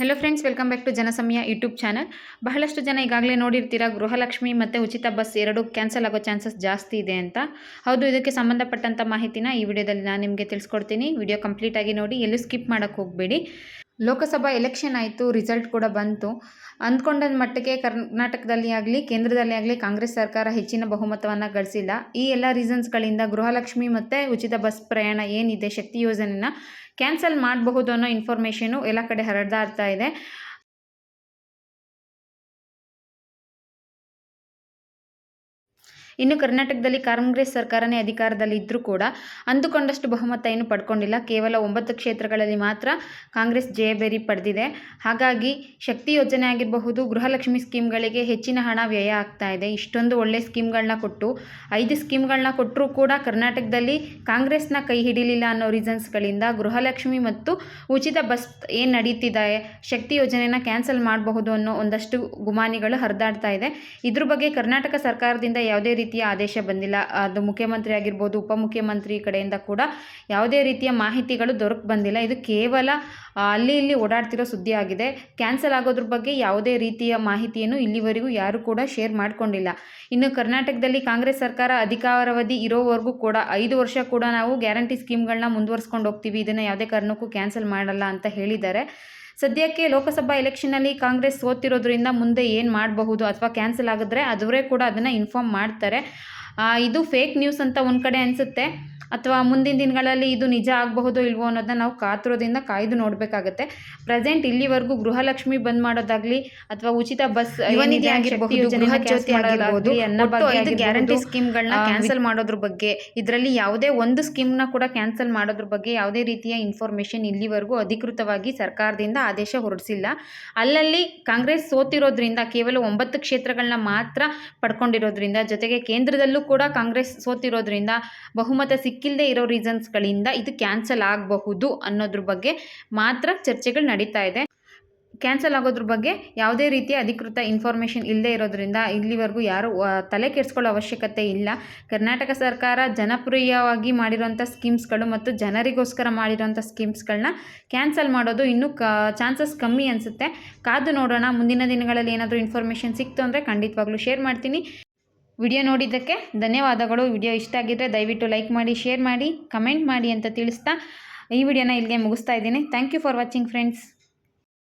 Hello friends welcome back to Janasamaya YouTube channel ಬಹಳಷ್ಟು ಜನ ಈಗಾಗಲೇ ನೋಡಿರ್ತೀರಾ, ಗೃಹಲಕ್ಷ್ಮಿ ಮತ್ತು ಉಚಿತ ಬಸ್ ಎರಡು ಕ್ಯಾನ್ಸಲ್ ಆಗೋ ಚಾನ್ಸಸ್ ಜಾಸ್ತಿ ಇದೆ ಅಂತ. ಹೌದು, ಇದಕ್ಕೆ ಸಂಬಂಧಪಟ್ಟಂಥ ಮಾಹಿತಿನ ಈ ವಿಡಿಯೋದಲ್ಲಿ ನಾನು ನಿಮಗೆ ತಿಳಿಸ್ಕೊಡ್ತೀನಿ. ವಿಡಿಯೋ ಕಂಪ್ಲೀಟಾಗಿ ನೋಡಿ, ಎಲ್ಲೂ ಸ್ಕಿಪ್ ಮಾಡೋಕ್ಕೆ ಹೋಗಬೇಡಿ. ಲೋಕಸಭಾ ಎಲೆಕ್ಷನ್ ಆಯಿತು, ರಿಸಲ್ಟ್ ಕೂಡ ಬಂತು. ಅಂದ್ಕೊಂಡ ಮಟ್ಟಿಗೆ ಕರ್ನಾಟಕದಲ್ಲಿ ಆಗಲಿ, ಕೇಂದ್ರದಲ್ಲಿ ಆಗಲಿ ಕಾಂಗ್ರೆಸ್ ಸರ್ಕಾರ ಹೆಚ್ಚಿನ ಬಹುಮತವನ್ನು ಗಳಿಸಿಲ್ಲ. ಈ ಎಲ್ಲ ರೀಸನ್ಸ್ಗಳಿಂದ ಗೃಹಲಕ್ಷ್ಮಿ ಮತ್ತು ಉಚಿತ ಬಸ್ ಪ್ರಯಾಣ ಏನಿದೆ, ಶಕ್ತಿ ಯೋಜನೆನ ಕ್ಯಾನ್ಸಲ್ ಮಾಡಬಹುದು ಅನ್ನೋ ಇನ್ಫಾರ್ಮೇಷನು ಎಲ್ಲ ಕಡೆ ಹರಡ್ದಾಡ್ತಾ ಇದೆ. ಇನ್ನು ಕರ್ನಾಟಕದಲ್ಲಿ ಕಾಂಗ್ರೆಸ್ ಸರ್ಕಾರನೇ ಅಧಿಕಾರದಲ್ಲಿ ಇದ್ದರೂ ಕೂಡ ಅಂದುಕೊಂಡಷ್ಟು ಬಹುಮತ ಏನು ಪಡ್ಕೊಂಡಿಲ್ಲ. ಕೇವಲ ಒಂಬತ್ತು ಕ್ಷೇತ್ರಗಳಲ್ಲಿ ಮಾತ್ರ ಕಾಂಗ್ರೆಸ್ ಜಯಬೇರಿ ಪಡೆದಿದೆ. ಹಾಗಾಗಿ ಶಕ್ತಿ ಯೋಜನೆ ಆಗಿರಬಹುದು, ಗೃಹಲಕ್ಷ್ಮಿ ಸ್ಕೀಮ್ಗಳಿಗೆ ಹೆಚ್ಚಿನ ಹಣ ವ್ಯಯ ಆಗ್ತಾ ಇದೆ. ಇಷ್ಟೊಂದು ಒಳ್ಳೆ ಸ್ಕೀಮ್ಗಳನ್ನ ಕೊಟ್ಟು, ಐದು ಸ್ಕೀಮ್ಗಳನ್ನ ಕೊಟ್ಟರೂ ಕೂಡ ಕರ್ನಾಟಕದಲ್ಲಿ ಕಾಂಗ್ರೆಸ್ನ ಕೈ ಹಿಡಿಲಿಲ್ಲ ಅನ್ನೋ ರೀಸನ್ಸ್ಗಳಿಂದ ಗೃಹಲಕ್ಷ್ಮಿ ಮತ್ತು ಉಚಿತ ಬಸ್ ಏನು ನಡೀತಿದೆ, ಶಕ್ತಿ ಯೋಜನೆನ ಕ್ಯಾನ್ಸಲ್ ಮಾಡಬಹುದು ಅನ್ನೋ ಒಂದಷ್ಟು ಗುಮಾನಿಗಳು ಹರಿದಾಡ್ತಾ ಇದೆ. ಇದ್ರ ಬಗ್ಗೆ ಕರ್ನಾಟಕ ಸರ್ಕಾರದಿಂದ ಯಾವುದೇ ರೀತಿ ರೀತಿಯ ಆದೇಶ ಬಂದಿಲ್ಲ. ಅದು ಮುಖ್ಯಮಂತ್ರಿ ಆಗಿರ್ಬೋದು ಉಪಮುಖ್ಯಮಂತ್ರಿ ಕಡೆಯಿಂದ ಕೂಡ ಯಾವುದೇ ರೀತಿಯ ಮಾಹಿತಿಗಳು ದೊರಕ ಬಂದಿಲ್ಲ. ಇದು ಕೇವಲ ಅಲ್ಲಿ ಇಲ್ಲಿ ಓಡಾಡ್ತಿರೋ ಸುದ್ದಿ ಆಗಿದೆ. ಕ್ಯಾನ್ಸಲ್ ಆಗೋದ್ರ ಬಗ್ಗೆ ಯಾವುದೇ ರೀತಿಯ ಮಾಹಿತಿಯನ್ನು ಇಲ್ಲಿವರೆಗೂ ಯಾರು ಕೂಡ ಶೇರ್ ಮಾಡಿಕೊಂಡಿಲ್ಲ. ಇನ್ನು ಕರ್ನಾಟಕದಲ್ಲಿ ಕಾಂಗ್ರೆಸ್ ಸರ್ಕಾರ ಅಧಿಕಾರಾವಧಿ ಇರೋವರೆಗೂ ಕೂಡ ಐದು ವರ್ಷ ಕೂಡ ನಾವು ಗ್ಯಾರಂಟಿ ಸ್ಕೀಮ್ಗಳನ್ನ ಮುಂದುವರ್ಸ್ಕೊಂಡು ಹೋಗ್ತೀವಿ. ಇದನ್ನು ಯಾವುದೇ ಕಾರಣಕ್ಕೂ ಕ್ಯಾನ್ಸಲ್ ಮಾಡಲ್ಲ ಅಂತ ಹೇಳಿದ್ದಾರೆ. ಸದ್ಯಕ್ಕೆ ಲೋಕಸಭಾ ಎಲೆಕ್ಷನ್ನಲ್ಲಿ ಕಾಂಗ್ರೆಸ್ ಸೋತಿರೋದ್ರಿಂದ ಮುಂದೆ ಏನು ಮಾಡಬಹುದು ಅಥವಾ ಕ್ಯಾನ್ಸಲ್ ಆಗಿದ್ರೆ ಅದವರೇ ಕೂಡ ಅದನ್ನು ಇನ್ಫಾರ್ಮ್ ಮಾಡ್ತಾರೆ. ಇದು ಫೇಕ್ ನ್ಯೂಸ್ ಅಂತ ಒಂದು ಕಡೆ ಅನಿಸುತ್ತೆ. ಅಥವಾ ಮುಂದಿನ ದಿನಗಳಲ್ಲಿ ಇದು ನಿಜ ಆಗಬಹುದು ಇಲ್ವೋ ಅನ್ನೋದನ್ನ ನಾವು ಕಾತುರದಿಂದ ಕಾಯ್ದು ನೋಡಬೇಕಾಗುತ್ತೆ. ಪ್ರೆಸೆಂಟ್ ಇಲ್ಲಿವರೆಗೂ ಗೃಹಲಕ್ಷ್ಮಿ ಬಂದ್ ಮಾಡೋದಾಗ್ಲಿ ಅಥವಾ ಉಚಿತ ಬಸ್ ಗ್ಯಾರಂಟಿ ಸ್ಕೀಮ್ಗಳನ್ನ ಕ್ಯಾನ್ಸಲ್ ಮಾಡೋದ್ರ ಬಗ್ಗೆ ಇದರಲ್ಲಿ ಯಾವುದೇ ಒಂದು ಸ್ಕೀಮ್ನ ಕೂಡ ಕ್ಯಾನ್ಸಲ್ ಮಾಡೋದ್ರ ಬಗ್ಗೆ ಯಾವುದೇ ರೀತಿಯ ಇನ್ಫಾರ್ಮೇಷನ್ ಇಲ್ಲಿವರೆಗೂ ಅಧಿಕೃತವಾಗಿ ಸರ್ಕಾರದಿಂದ ಆದೇಶ ಹೊರಡಿಸಿಲ್ಲ. ಅಲ್ಲಲ್ಲಿ ಕಾಂಗ್ರೆಸ್ ಸೋತಿರೋದ್ರಿಂದ ಕೇವಲ ಒಂಬತ್ತು ಕ್ಷೇತ್ರಗಳನ್ನ ಮಾತ್ರ ಪಡ್ಕೊಂಡಿರೋದ್ರಿಂದ ಜೊತೆಗೆ ಕೇಂದ್ರದಲ್ಲೂ ಕೂಡ ಕಾಂಗ್ರೆಸ್ ಸೋತಿರೋದ್ರಿಂದ ಬಹುಮತ ಸಿಕ್ಕ ಸಿಕ್ಕಿಲ್ಲದೆ ಇರೋ ರೀಸನ್ಸ್ಗಳಿಂದ ಇದು ಕ್ಯಾನ್ಸಲ್ ಆಗಬಹುದು ಅನ್ನೋದ್ರ ಬಗ್ಗೆ ಮಾತ್ರ ಚರ್ಚೆಗಳು ನಡೀತಾ ಇದೆ. ಕ್ಯಾನ್ಸಲ್ ಆಗೋದ್ರ ಬಗ್ಗೆ ಯಾವುದೇ ರೀತಿಯ ಅಧಿಕೃತ ಇನ್ಫಾರ್ಮೇಷನ್ ಇಲ್ಲದೆ ಇರೋದ್ರಿಂದ ಇಲ್ಲಿವರೆಗೂ ಯಾರು ತಲೆ ಕೆಡಿಸ್ಕೊಳ್ಳೋ ಅವಶ್ಯಕತೆ ಇಲ್ಲ. ಕರ್ನಾಟಕ ಸರ್ಕಾರ ಜನಪ್ರಿಯವಾಗಿ ಮಾಡಿರೋಂಥ ಸ್ಕೀಮ್ಸ್ಗಳು ಮತ್ತು ಜನರಿಗೋಸ್ಕರ ಮಾಡಿರೋಂಥ ಸ್ಕೀಮ್ಸ್ಗಳನ್ನ ಕ್ಯಾನ್ಸಲ್ ಮಾಡೋದು ಇನ್ನೂ ಕ ಚಾನ್ಸಸ್ ಕಮ್ಮಿ ಅನಿಸುತ್ತೆ. ಕಾದು ನೋಡೋಣ, ಮುಂದಿನ ದಿನಗಳಲ್ಲಿ ಏನಾದರೂ ಇನ್ಫಾರ್ಮೇಷನ್ ಸಿಕ್ತು ಅಂದರೆ ಖಂಡಿತವಾಗ್ಲೂ ಶೇರ್ ಮಾಡ್ತೀನಿ. ವಿಡಿಯೋ ನೋಡಿದ್ದಕ್ಕೆ ಧನ್ಯವಾದಗಳು. ವಿಡಿಯೋ ಇಷ್ಟ ಆಗಿದ್ದರೆ ದಯವಿಟ್ಟು ಲೈಕ್ ಮಾಡಿ, ಶೇರ್ ಮಾಡಿ, ಕಮೆಂಟ್ ಮಾಡಿ ಅಂತ ತಿಳಿಸ್ತಾ ಈ ವಿಡಿಯೋನ ಇಲ್ಲಿಗೆ ಮುಗಿಸ್ತಾ ಇದ್ದೀನಿ. Thank you for watching friends